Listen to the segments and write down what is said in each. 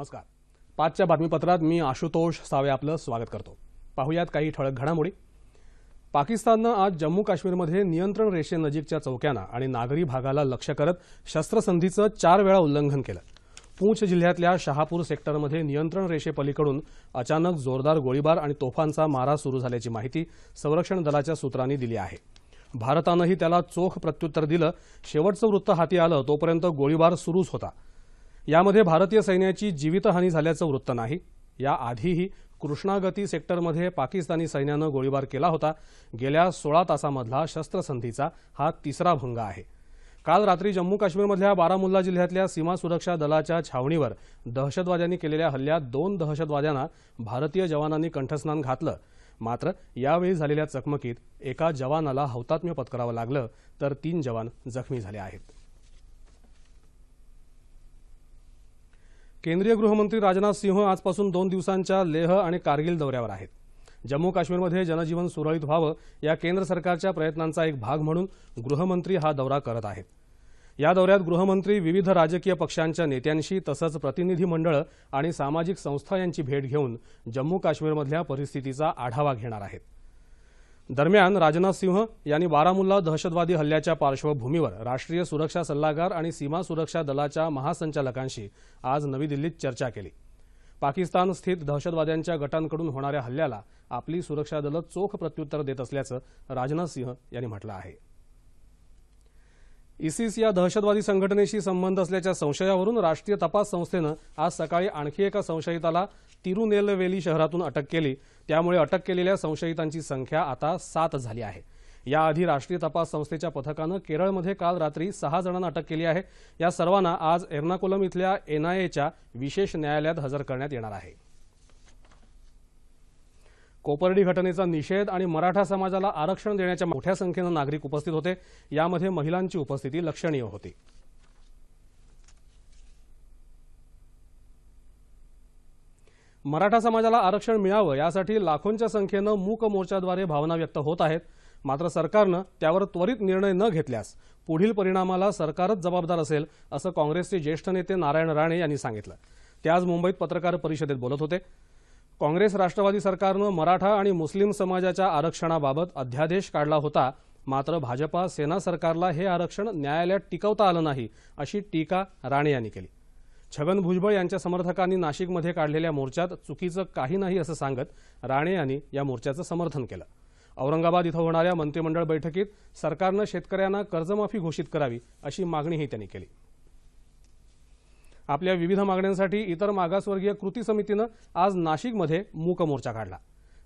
नमस्कार. पाचच्या बातमीपत्रात मी आशुतोष सावे आपलं स्वागत करतो. पाहुयात काही ठळक घडामोडी. पाकिस्ताननं आज जम्मू काश्मीरमध्ये नियंत्रण रेषेनजीकच्या चौक्यांना आणि नागरी भागाला लक्ष्य करत शस्त्रसंधीचं चार वेळा उल्लंघन केलं. पूंछ जिल्ह्यातल्या शहापूर सेक्टरमध्ये नियंत्रण रेषेपलीकडून अचानक जोरदार गोळीबार आणि तोफांचा मारा सुरू झाल्याची माहिती संरक्षण दलाच्या सूत्रांनी दिली आहे. भारतानंही त्याला चोख प्रत्युत्तर दिलं. शेवटचं वृत्त हाती आलं तोपर्यंत गोळीबार सुरूच होता. यामध्ये भारतीय सैन्याची जीवितहानी झाल्याचं वृत्त नाही. याआधीही कृष्णागती सेक्टरमध्ये पाकिस्तानी सैन्यानं गोळीबार केला होता. गेल्या सोळा तासामधला शस्त्रसंधीचा हा तिसरा भंग आहे. काल रात्री जम्मू काश्मीरमधल्या बारामुल्ला जिल्ह्यातल्या सीमा सुरक्षा दलाच्या छावणीवर दहशतवाद्यांनी केलेल्या हल्ल्यात दोन दहशतवाद्यांना भारतीय जवानांनी कंठस्नान घातलं. मात्र यावेळी झालेल्या चकमकीत एका जवानाला हौतात्म्य पत्करावं लागलं तर तीन जवान जखमी झाले आहेत. केंद्रीय गृहमंत्री राजनाथ सिंह आजपासून दोन दिवसांच्या लेह आणि कारगिल दौऱ्यावर आहेत. जम्मू काश्मीरमध्ये जनजीवन सुरळीत व्हावं या केंद्र सरकारच्या प्रयत्नांचा एक भाग म्हणून गृहमंत्री हा दौरा करत आहेत. या दौऱ्यात गृहमंत्री विविध राजकीय पक्षांच्या नेत्यांशी तसंच प्रतिनिधी मंडळं आणि सामाजिक संस्था यांची भेट घेऊन जम्मू काश्मीरमधल्या परिस्थितीचा आढावा घेणार आहेत. दरम्यान राजनाथ सिंह यांनी बारामुल्ला दहशतवादी हल्ल्याच्या पार्श्वभूमीवर राष्ट्रीय सुरक्षा सल्लागार आणि सीमा सुरक्षा दलाच्या महासंचालकांशी आज नवी दिल्लीत चर्चा केली. पाकिस्तान स्थित दहशतवाद्यांच्या गटांकडून होणाऱ्या हल्ल्याला आपली सुरक्षा दलं चोख प्रत्युत्तर देत असल्याचं राजनाथ सिंह यांनी म्हटलं आहे. इसिस या दहशतवादी संघटनेशी संबंध असल्याच्या संशयावरून राष्ट्रीय तपास संस्थेनं आज सकाळी आणखी एका संशयिताला तिरुनेलवेली शहरातून अटक केली. त्यामुळे अटक केलेल्या संशयितांची संख्या आता सात झाली आहे. याआधी राष्ट्रीय तपास संस्थेच्या पथकानं केरळमध्ये काल रात्री सहा जणांना अटक केली आहे. या सर्वांना आज एर्नाकुलम इथल्या एनआयएच्या विशेष न्यायालयात हजर करण्यात येणार आहे. कोपर्डी घटनेचा निषेध आणि मराठा समाजाला आरक्षण देण्याच्या मोठ्या संख्येनं नागरिक उपस्थित होते. यामध्ये महिलांची उपस्थिती लक्षणीय होती. मराठा समाजाला आरक्षण मिळावं यासाठी लाखोंच्या संख्येनं मूक मोर्चाद्वारे भावना व्यक्त होत आहेत. मात्र सरकारनं त्यावर त्वरित निर्णय न घेतल्यास पुढील परिणामाला सरकारच जबाबदार असेल असं काँग्रेसचे ज्येष्ठ नेते नारायण राणे यांनी सांगितलं. ते आज मुंबईत पत्रकार परिषदेत बोलत होते. काँग्रेस राष्ट्रवादी सरकारनं मराठा आणि मुस्लिम समाजाच्या आरक्षणाबाबत अध्यादेश काढला होता. मात्र भाजपा सेना सरकारला हे आरक्षण न्यायालयात टिकवता आलं नाही अशी टीका राणे यांनी केली. छगन भुजबळ यांच्या समर्थकांनी नाशिकमध्ये काढलेल्या मोर्चात चुकीचं काही नाही असं सांगत राणे यांनी या मोर्चाचं समर्थन केलं. औरंगाबाद इथं होणाऱ्या मंत्रिमंडळ बैठकीत सरकारनं शेतकऱ्यांना कर्जमाफी घोषित करावी अशी मागणीही त्यांनी केली. आपल्या विविध मागण्यांसाठी इतर मागासवर्गीय कृती समितीनं आज नाशिकमध्ये मूक मोर्चा काढला.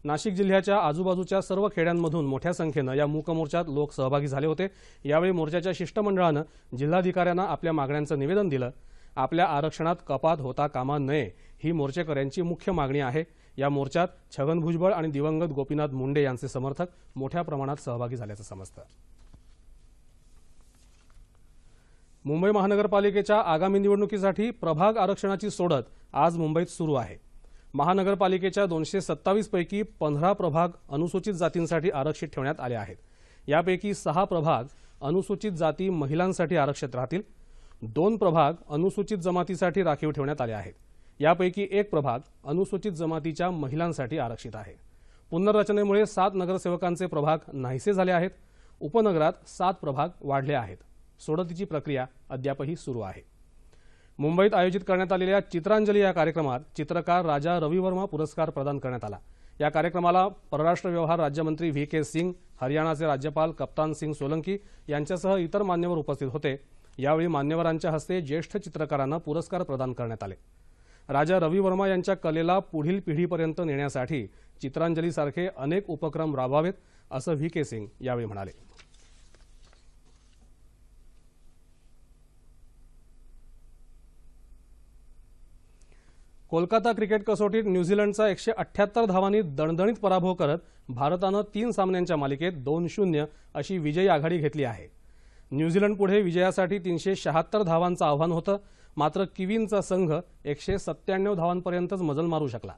नाशिक जिल्ह्याच्या आजूबाजूच्या सर्व खेड्यांमधून मोठ्या संख्येनं या मूक मोर्चात लोक सहभागी झाले होते. यावेळी मोर्चाच्या शिष्टमंडळानं जिल्हाधिकाऱ्यांना आपल्या मागण्यांचं निवेदन दिलं. आपल्या आरक्षणात कपात होता कामा नये ही मोर्चेकऱ्यांची मुख्य मागणी आहे. या मोर्चात छगन भुजबळ आणि दिवंगत गोपीनाथ मुंडे यांचे समर्थक मोठ्या प्रमाणात सहभागी झाल्याचं समजतं. मुंबई महानगरपालिकेच्या आगामी निवडणुकीसाठी प्रभाग आरक्षणाची सोडत आज मुंबईत सुरू आहे. महानगरपालिकेच्या दोनशे सत्तावीसपैकी पंधरा प्रभाग अनुसूचित जातींसाठी आरक्षित ठेवण्यात आले आहेत. यापैकी सहा प्रभाग अनुसूचित जाती महिलांसाठी आरक्षित राहतील. दोन प्रभाग अनुसूचित जमातीसाठी राखीव ठेवण्यात आले आहेत. यापैकी एक प्रभाग अनुसूचित जमातीच्या महिलांसाठी आरक्षित आहे. पुनर्रचनेमुळे सात नगरसेवकांचे प्रभाग नाहीसे झाले आहेत. उपनगरात सात प्रभाग वाढले आहेत. सोडतीची प्रक्रिया अद्यापही सुरू आहे. मुंबईत आयोजित करण्यात आलेल्या चित्रांजली या कार्यक्रमात चित्रकार राजा रविवर्मा पुरस्कार प्रदान करण्यात आला. या कार्यक्रमाला परराष्ट्र व्यवहार राज्यमंत्री व्ही के सिंग हरियाणाचे राज्यपाल कप्तान सिंग सोलंकी यांच्यासह इतर मान्यवर उपस्थित होते. यावेळी मान्यवरांच्या हस्ते ज्येष्ठ चित्रकारांना पुरस्कार प्रदान करण्यात आले. राजा रवी वर्मा यांच्या कलेला पुढील पिढीपर्यंत नेण्यासाठी चित्रांजलीसारखे अनेक उपक्रम राबवावेत असं व्ही के सिंग यावेळी म्हणाले. कोलकाता क्रिकेट कसोटीत न्यूझीलंडचा एकशे अठ्ठ्याहत्तर धावांनी दणदणीत पराभव करत भारतानं तीन सामन्यांच्या मालिकेत दोन शून्य अशी विजयी आघाडी घेतली आहे. न्यूझीलंडपुढे विजयासाठी तीनशे शहात्तर धावांचं आव्हान होतं मात्र किवींचा संघ एकशे सत्त्याण्णव धावांपर्यंतच मजल मारू शकला.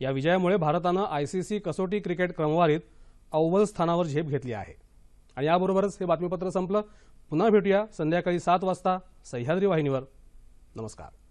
या विजयामुळे भारतानं आयसीसी कसोटी क्रिकेट क्रमवारीत अव्वल स्थानावर झेप घेतली आहे. आणि याबरोबरच हे बातमीपत्र संपलं. पुन्हा भेटूया संध्याकाळी सात वाजता सह्याद्री वाहिनीवर. नमस्कार.